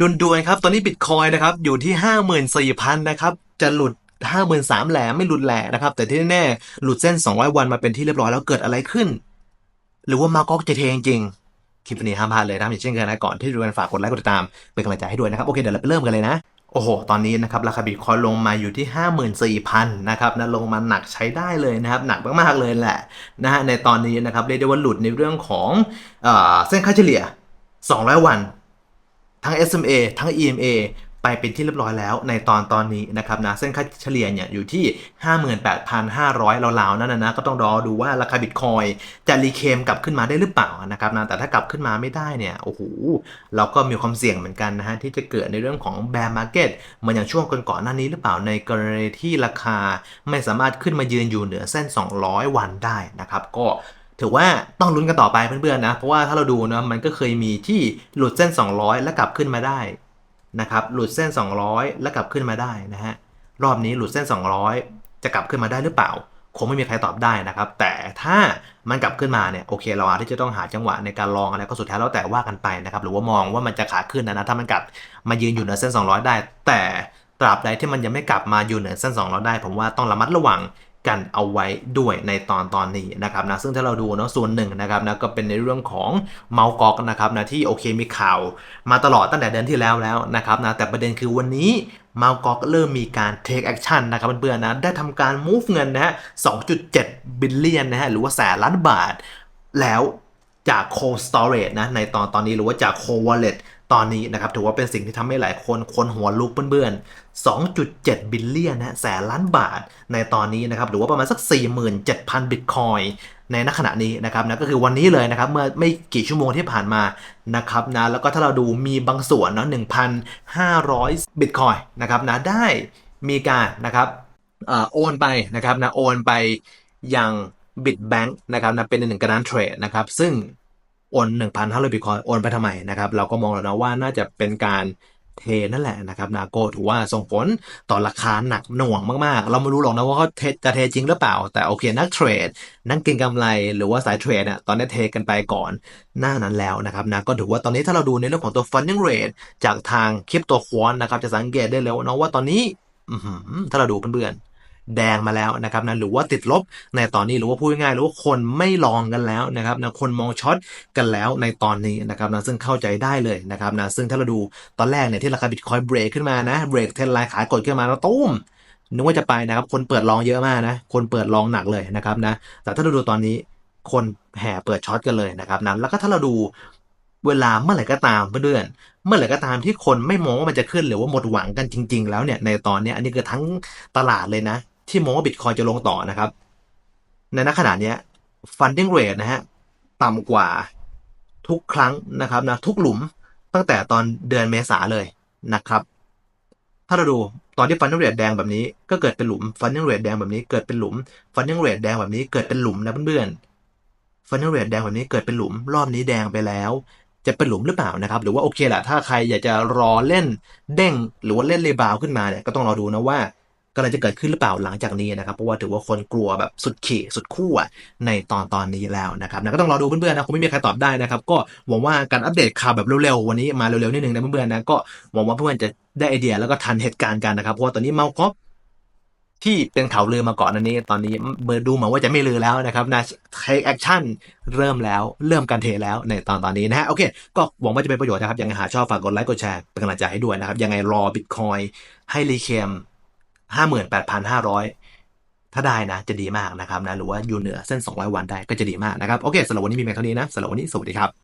ดวนๆครับ ตอนนี้บิตคอยนะครับ อยู่ที่54,000นะครับ จะหลุด53,000แหลไม่หลุดแหลนะครับ แต่ที่แน่หลุดเส้น 200 วันมาเป็นที่เรียบร้อยแล้วเกิดอะไรขึ้น หรือว่ามาก๊อกจะเทงจริงคลิปนี้ห้ามพลาดเลยนะครับอย่างเช่นเคยนะก่อนที่ดูกันฝากกดไลค์กดติดตามเป็นกำลังใจให้ด้วยนะครับ โอเคเดี๋ยวเราไปเริ่มกันเลยนะ โอ้โห ตอนนี้นะครับ ราคาบิตคอยลงมาอยู่ที่ 54,000 นะครับนะลงมาหนักใช้ได้เลยนะครับ หนักมากๆเลยแหละนะฮะในตอนนี้นะครับเรียกได้ว่าหลุดในเรื่องของเอเส้นค่าเฉลี่ย 200 วัน ทั้ง SMA ทั้ง EMA ไปเป็นที่เรียบร้อยแล้วในตอนตอนนี้นะครับนะเส้นค่าเฉลี่ยเนี่ยอยู่ที่ 58,500ราวๆนั่นนะนะก็ต้องรอดูว่าราคาบิตคอยจะรีเคมกลับขึ้นมาได้หรือเปล่านะครับนะแต่ถ้ากลับขึ้นมาไม่ได้เนี่ยโอ้โหเราก็มีความเสี่ยงเหมือนกันนะฮะที่จะเกิดในเรื่องของ bear market เหมือนอย่างช่วงก่อนๆหน้านี้หรือเปล่าในกรณีที่ราคาไม่สามารถขึ้นมายืนอยู่เหนือเส้น 200 วันได้นะครับก็ ถือว่าต้องลุ้นกันต่อไปเพื่อนๆนะ เพราะว่าถ้าเราดูนะมันก็เคยมีที่หลุดเส้น 200 แล้วกลับขึ้นมาได้นะครับหลุดเส้น 200 แล้วกลับขึ้นมาได้นะฮะรอบนี้หลุดเส้น 200 จะกลับขึ้นมาได้หรือเปล่า คงไม่มีใครตอบได้นะครับ แต่ถ้ามันกลับขึ้นมาเนี่ยโอเค เราอาจที่จะต้องหาจังหวะในการลองอะไรก็สุดท้ายแล้วแต่ว่ากันไปนะครับหรือว่ามองว่ามันจะขาขึ้นนะนะถ้ามันกลับมายืนอยู่เหนือเส้น 200 ได้ แต่ตราบใดที่มันยังไม่กลับมาอยู่เหนือเส้น 200 ได้ ผมว่าต้องระมัดระวัง กันเอาไว้ด้วยในตอนตอนนี้นะครับนะซึ่งถ้าเราดูเนาะส่วนหนึ่งนะครับนะก็เป็นในเรื่องของเมาส์กอกนะครับนะที่โอเคมีข่าวมาตลอดตั้งแต่เดือนที่แล้วแล้วนะครับนะแต่ประเด็นคือวันนี้เมาส์กอกเริ่มมีการ take action นะครับเพื่อนๆนะได้ทำการ move เงินนะฮะ 2.7 บิลเลียนนะฮะหรือว่าแสนล้านบาทแล้วจาก cold storage นะในตอนตอนนี้หรือว่าจาก cold wallet ตอนนี้นะครับถือว่าเป็นสิ่งที่ทำให้หลายคนคนหัวลุกเบื่อนๆ 2.7 บิลเลียนนะแสนล้านบาทในตอนนี้นะครับหรือว่าประมาณสัก 47,000 บิตคอยในณขณะนี้นะครับนะก็คือวันนี้เลยนะครับเมื่อไม่กี่ชั่วโมงที่ผ่านมานะครับนะแล้วก็ถ้าเราดูมีบางส่วนเนาะ1,500 บิตคอยนะครับนะได้มีการนะครับอโอนไปนะครับนะโอนไปยังบิตแบงค์นะครับนะเป็นหนึ่งกระดานเทรดนะครับซึ่ง โอน1,500บิตคอยโอนไปทำไมนะครับเราก็มองแล้วนะว่าน่าจะเป็นการเทนั่นแหละนะครับนาโกถือว่าส่งผลต่อราคาหนักหน่วงมากๆ เราไม่รู้หรอกนะว่าเขาเทจะเทจริงหรือเปล่า แต่โอเคนักเทรด นักเก็งกำไรหรือว่าสายเทรดเนี่ยตอนนี้เทกันไปก่อนหน้านั้นแล้วนะครับนะก็ถือว่าตอนนี้ถ้าเราดูในเรื่องของตัว funding rate จากทางคริปโตควอนนะครับจะสังเกตได้เลยนะว่าตอนนี้ถ้าเราดูเพื่อนๆ แดงมาแล้วนะครับนะหรือว่าติดลบในตอนนี้หรือว่าพูดง่ายๆหรือว่าคนไม่ลองกันแล้วนะครับนะคนมองช็อตกันแล้วในตอนนี้นะครับนะซึ่งเข้าใจได้เลยนะครับนะซึ่งถ้าเราดูตอนแรกเนี่ยที่ราคาบิตคอยเบรกขึ้นมานะเบรกเทรนไลน์ขายกดขึ้นมาแล้วตุ้มนึกว่าจะไปนะครับ คนเปิดลองเยอะมากนะ คนเปิดลองหนักเลยนะครับนะ แต่ถ้าเราดูตอนนี้คนแห่เปิดช็อตกันเลยนะครับนะแล้วก็ถ้าเราดูเวลาเมื่อไหร่ก็ตามเพื่อนเมื่อไหร่ก็ตามที่คนไม่มองว่ามันจะขึ้นหรือว่าหมดหวังกันจริง ๆ แล้วเนี่ยในตอนนี้อันนี้คือทั้งตลาดเลยนะ ที่มองว่าบิตคอยจะลงต่อนะครับ ในณขณะเนี้ย funding rate นะฮะต่ำกว่าทุกครั้งนะครับนะทุกหลุมตั้งแต่ตอนเดือนเมษาเลยนะครับ ถ้าเราดูตอนที่ funding rate แดงแบบนี้ก็เกิดเป็นหลุม funding rate แดงแบบนี้เกิดเป็นหลุม funding rate แดงแบบนี้เกิดเป็นหลุมนะเพื่อนๆ funding rate แดงแบบนี้เกิดเป็นหลุมรอบนี้แดงไปแล้ว จะเป็นหลุมหรือเปล่านะครับ หรือว่าโอเคแหละถ้าใครอยากจะรอเล่นเด้งหรือว่าเล่นรีบาวขึ้นมาเนี่ยก็ต้องรอดูนะว่า กำลังจะเกิดขึ้นหรือเปล่าหลังจากนี้นะครับ เพราะว่าถือว่าคนกลัวแบบสุดขีดสุดขั้วในตอนตอนนี้แล้วนะครับนะก็ต้องรอดูเพื่อนๆนะคงไม่มีใครตอบได้นะครับ ก็หวังว่าการอัปเดตข่าวแบบเร็วๆวันนี้มาเร็วๆนิดนึงนะเพื่อนๆนะก็หวังว่าเพื่อนๆจะได้ไอเดียแล้วก็ทันเหตุการณ์กันนะครับเพราะว่าตอนนี้เมาคอฟที่เป็นข่าวลือมาก่อนอันนี้ ตอนนี้เบอร์ดูเหมือนว่าจะไม่ลือแล้วนะครับนะเทคแอคชั่นเริ่มแล้วเริ่มการเทแล้วในตอนตอนนี้นะฮะโอเค ก็หวังว่าจะเป็นประโยชน์นะครับยังไงหาชอบฝากกดไลค์กดแชร์เป็นกำลังใจให้ด้วยนะครับยังไงรอบิตคอยให้รีเคม ห้าหมื่นแปดพันห้าร้อยถ้าได้นะจะดีมากนะครับนะหรือว่าอยู่เหนือเส้น 200 วันได้ก็จะดีมากนะครับโอเคสำหรับวันนี้มีเพียงเท่านี้นะสำหรับวันนี้สวัสดีครับ